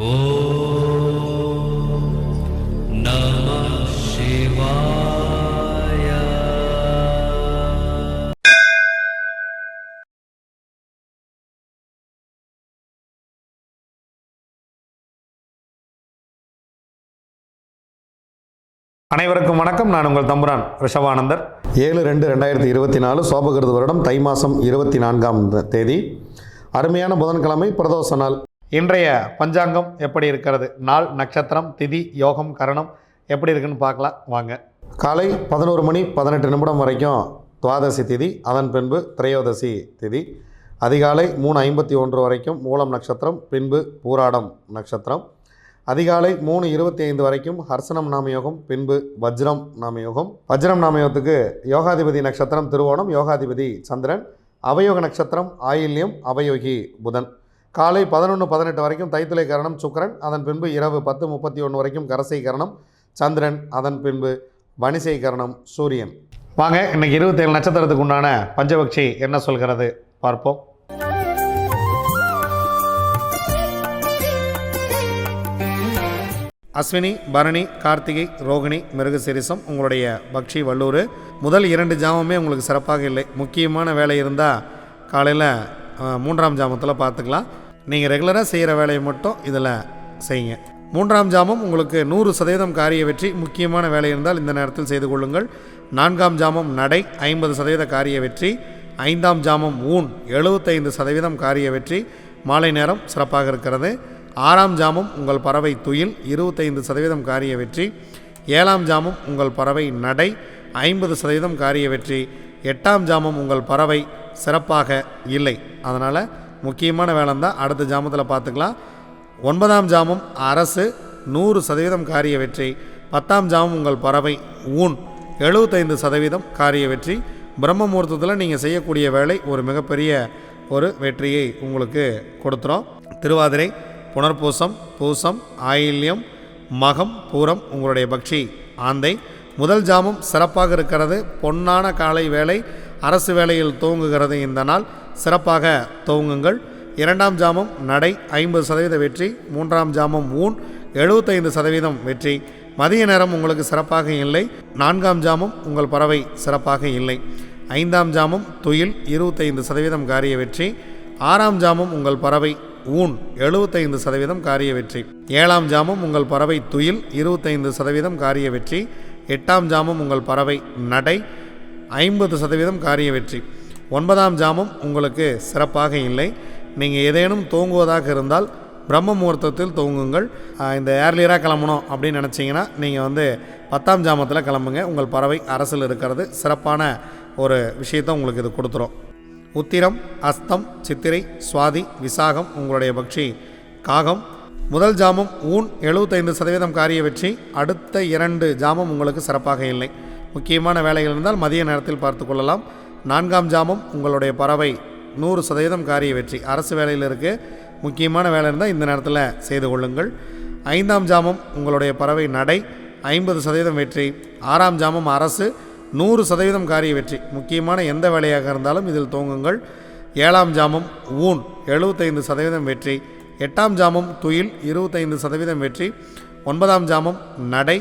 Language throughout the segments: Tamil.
அனைவருக்கும் வணக்கம். நான் உங்கள் தம்புரான் ரிஷவானந்தர் ஏழு ரெண்டு ரெண்டாயிரத்தி இருபத்தி நாலு சோபகிருது வருடம் தை மாதம் இருபத்தி நான்காம் தேதி. அருமையான புதன்கிழமை பிரதோஷ நாள். இன்றைய பஞ்சாங்கம் எப்படி இருக்கிறது? நாள் நட்சத்திரம் திதி யோகம் கரணம் எப்படி இருக்குன்னு பார்க்கலாம். வாங்க. காலை பதினோரு மணி பதினெட்டு நிமிடம் வரைக்கும் துவாதசி திதி அதன் பின்பு திரையோதசி திதி அதிகாலை மூணு ஐம்பத்தி ஒன்று வரைக்கும் மூலம் நட்சத்திரம் பின்பு பூராடம் நட்சத்திரம் அதிகாலை மூணு இருபத்தி ஐந்து வரைக்கும் ஹர்சனம் நாமயோகம் பின்பு வஜ்ரம் நாமயோகம். வஜ்ரம் நாமயோகத்துக்கு யோகாதிபதி நட்சத்திரம் திருவோணம் யோகாதிபதி சந்திரன் அவயோக நட்சத்திரம் ஆயில்யம் அவயோகி புதன். காலை பதினொன்று பதினெட்டு வரைக்கும் தைத்துளை கரணம் சுக்கரன் அதன் பின்பு இரவு பத்து முப்பத்தி ஒன்று வரைக்கும் கரசை கரணம் சந்திரன் அதன் பின்பு வணிசை கரணம் சூரியன். வாங்க இன்னைக்கு இருபத்தேழு நட்சத்திரத்துக்கு உண்டான பஞ்சபக்ஷி என்ன சொல்கிறது பார்ப்போம். அஸ்வினி பரணி கார்த்திகை ரோகிணி மிருகசிரிசம் உங்களுடைய பக்ஷி வல்லூர் முதல் இரண்டு ஜாமமே உங்களுக்கு சிறப்பாக இல்லை. முக்கியமான வேலை இருந்தால் காலையில் மூன்றாம் ஜாமத்தில் பார்த்துக்கலாம். நீங்கள் ரெகுலராக செய்கிற வேலையை மட்டும் இதில் செய்யுங்க. மூன்றாம் ஜாமம் உங்களுக்கு நூறு சதவீதம் காரிய வெற்றி முக்கியமான வேலை இருந்தால் இந்த நேரத்தில் செய்து கொள்ளுங்கள். நான்காம் ஜாமம் நடை ஐம்பது சதவீத காரிய வெற்றி. ஐந்தாம் ஜாமம் ஊன் எழுபத்தைந்து சதவீதம் காரிய வெற்றி. மாலை நேரம் சிறப்பாக இருக்கிறது. ஆறாம் ஜாமம் உங்கள் பறவை துயில் இருபத்தைந்து சதவீதம் காரிய வெற்றி. ஏழாம் ஜாமம் உங்கள் பறவை நடை ஐம்பது சதவீதம் காரிய வெற்றி. எட்டாம் ஜாமம் உங்கள் பறவை சிறப்பாக இல்லை. அதனால் முக்கியமான வேலை தான் அடுத்த ஜாமத்தில் பார்த்துக்கலாம். ஒன்பதாம் ஜாமம் அரசு நூறு சதவீதம் காரிய வெற்றி. பத்தாம் ஜாமம் உங்கள் பறவை ஊன். எழுபத்தைந்து சதவீதம் காரிய வெற்றி. பிரம்ம முகூர்த்தத்தில் நீங்கள் செய்யக்கூடிய வேலை ஒரு மிகப்பெரிய ஒரு வெற்றியை உங்களுக்கு கொடுத்துரும். திருவாதிரை புனர்பூசம் பூசம் ஆயில்யம் மகம் பூரம் உங்களுடைய பக்ஷி ஆந்தை. முதல் ஜாமம் சிறப்பாக இருக்கிறது. பொன்னான காலை வேலை. அரசு வேலையில் துவங்குகிறது இந்த நாள். சிறப்பாக துவங்குங்கள். இரண்டாம் ஜாமம் நடை ஐம்பது சதவீத வெற்றி மூன்றாம் ஜாமம் ஊன் எழுபத்தைந்து சதவீதம் வெற்றி. மதிய நேரம் உங்களுக்கு சிறப்பாக இல்லை. நான்காம் ஜாமம் உங்கள் பறவை சிறப்பாக இல்லை. ஐந்தாம் ஜாமம் துயில் இருபத்தைந்து சதவீதம் காரிய வெற்றி. ஆறாம் ஜாமம் உங்கள் பறவை ஊன் எழுபத்தைந்து சதவீதம் காரிய வெற்றி. ஏழாம் ஜாமம் உங்கள் பறவை துயில் இருபத்தைந்து சதவீதம் காரிய வெற்றி. எட்டாம் ஜாமம் உங்கள் பறவை நடை ஐம்பது சதவீதம் காரிய வெற்றி. ஒன்பதாம் ஜாமம் உங்களுக்கு சிறப்பாக இல்லை. நீங்கள் ஏதேனும் தூங்குவதாக இருந்தால் பிரம்ம முகூர்த்தத்தில் தூங்குங்கள். இந்த ஏர்லியராக கிளம்பணும் அப்படின்னு நினச்சிங்கன்னா நீங்கள் வந்து பத்தாம் ஜாமத்தில் கிளம்புங்க. உங்கள் பறவை அரசில் இருக்கிறது. சிறப்பான ஒரு விஷயத்தை உங்களுக்கு இது கொடுத்துரும். உத்திரம் அஸ்தம் சித்திரை சுவாதி விசாகம் உங்களுடைய பக்ஷி காகம். முதல் ஜாமம் ஊன் எழுபத்தைந்து சதவீதம் காரிய வெற்றி. அடுத்த இரண்டு ஜாமம் உங்களுக்கு சிறப்பாக இல்லை. முக்கியமான வேலைகள் இருந்தால் மதிய நேரத்தில் பார்த்து கொள்ளலாம். நான்காம் ஜாமம் உங்களுடைய பறவை நூறு சதவீதம் காரிய வெற்றி. அரசு வேலையில் இருக்குது முக்கியமான வேலை இருந்தால் இந்த நேரத்தில் செய்து கொள்ளுங்கள். ஐந்தாம் ஜாமம் உங்களுடைய பறவை நடை ஐம்பது சதவீதம் வெற்றி. ஆறாம் ஜாமம் அரசு நூறு சதவீதம் காரிய வெற்றி. முக்கியமான எந்த வேலையாக இருந்தாலும் இதில் துவங்குங்கள் ஏழாம் ஜாமம் ஊன் எழுபத்தைந்து சதவீதம் வெற்றி. எட்டாம் ஜாமம் துயில் இருபத்தைந்து சதவீதம் வெற்றி. ஒன்பதாம் ஜாமம் நடை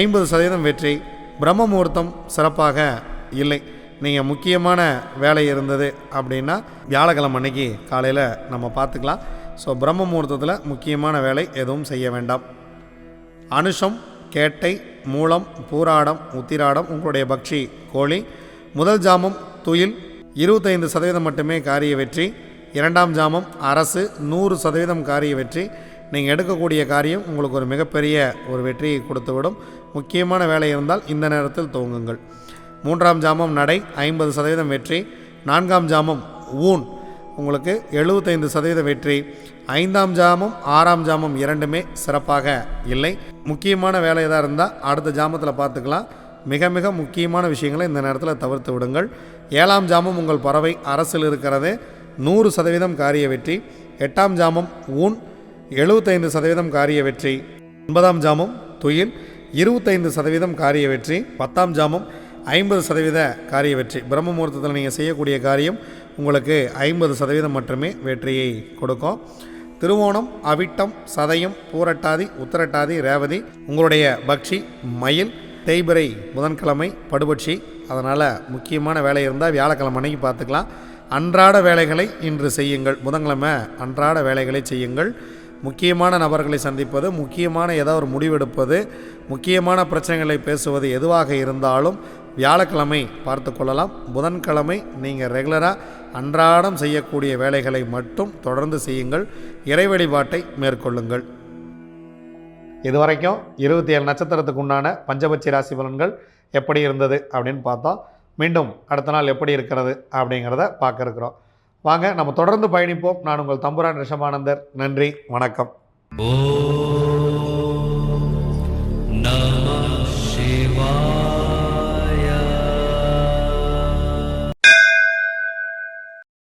ஐம்பது சதவீதம் வெற்றி. பிரம்ம முகூர்த்தம் சிறப்பாக இல்லை. நீங்கள் முக்கியமான வேலை இருந்தது அப்படின்னா வியாழக்கிழமை அன்னைக்கு காலையில் நம்ம பார்த்துக்கலாம். ஸோ பிரம்ம முகூர்த்தத்தில் முக்கியமான வேலை எதுவும் செய்ய வேண்டாம். அனுஷம் கேட்டை மூலம் பூராடம் உத்திராடம் உங்களுடைய பக்ஷி கோழி முதல் ஜாமம் துயில் இருபத்தைந்து சதவீதம் மட்டுமே காரிய வெற்றி. இரண்டாம் ஜாமம் அரசு நூறு சதவீதம் காரிய வெற்றி. நீங்கள் எடுக்கக்கூடிய காரியம் உங்களுக்கு ஒரு மிகப்பெரிய ஒரு வெற்றியை கொடுத்துவிடும். முக்கியமான வேலை இருந்தால் இந்த நேரத்தில் துவங்குங்கள் மூன்றாம் ஜாமம் நடை ஐம்பது சதவீதம் வெற்றி. நான்காம் ஜாமம் ஊன். உங்களுக்கு எழுபத்தைந்து சதவீத வெற்றி. ஐந்தாம் ஜாமம் ஆறாம் ஜாமம் இரண்டுமே சிறப்பாக இல்லை. முக்கியமான வேலை எதாக இருந்தால் அடுத்த ஜாமத்தில் பார்த்துக்கலாம். மிக மிக முக்கியமான விஷயங்களை இந்த நேரத்தில் தவிர்த்து விடுங்கள். ஏழாம் ஜாமம் உங்கள் பறவை அரசில் இருக்கிறது. நூறு சதவீதம் காரிய வெற்றி. எட்டாம் ஜாமம் ஊன். எழுபத்தைந்து சதவீதம் காரிய வெற்றி ஒன்பதாம் ஜாமம் துயில் இருபத்தைந்து சதவீதம் காரிய வெற்றி பத்தாம் ஜாமம் ஐம்பது சதவீத காரிய வெற்றி. பிரம்ம முகூர்த்தத்தில் நீங்கள் செய்யக்கூடிய காரியம் உங்களுக்கு ஐம்பது சதவீதம் மட்டுமே வெற்றியை கொடுக்கும். திருவோணம் அவிட்டம் சதயம் பூரட்டாதி உத்தரட்டாதி ரேவதி உங்களுடைய பக்ஷி மயில் தேய்பிரை புதன்கிழமை படுபட்சி. அதனால் முக்கியமான வேலை இருந்தால் வியாழக்கிழமை அன்னைக்கு பார்த்துக்கலாம். அன்றாட வேலைகளை இன்று செய்யுங்கள். புதன்கிழமை அன்றாட வேலைகளை செய்யுங்கள். முக்கியமான நபர்களை சந்திப்பது முக்கியமான ஏதோ ஒரு முடிவெடுப்பது முக்கியமான பிரச்சனைகளை பேசுவது எதுவாக இருந்தாலும் வியாழக்கிழமை பார்த்து கொள்ளலாம். புதன்கிழமை நீங்கள் ரெகுலராக அன்றாடம் செய்யக்கூடிய வேலைகளை மட்டும் தொடர்ந்து செய்யுங்கள். இறை வழிபாட்டை மேற்கொள்ளுங்கள். இதுவரைக்கும் இருபத்தி ஏழு நட்சத்திரத்துக்கு உண்டான பஞ்சபட்சி ராசி பலன்கள் எப்படி இருந்தது அப்படின்னு பார்த்தோம் மீண்டும் அடுத்த நாள் எப்படி இருக்கிறது அப்படிங்கிறத பார்க்க இருக்கிறோம். வாங்க நம்ம தொடர்ந்து பயணிப்போம். நான் உங்கள் தம்புரான் ரிஷமானந்தர் நன்றி வணக்கம். ஓ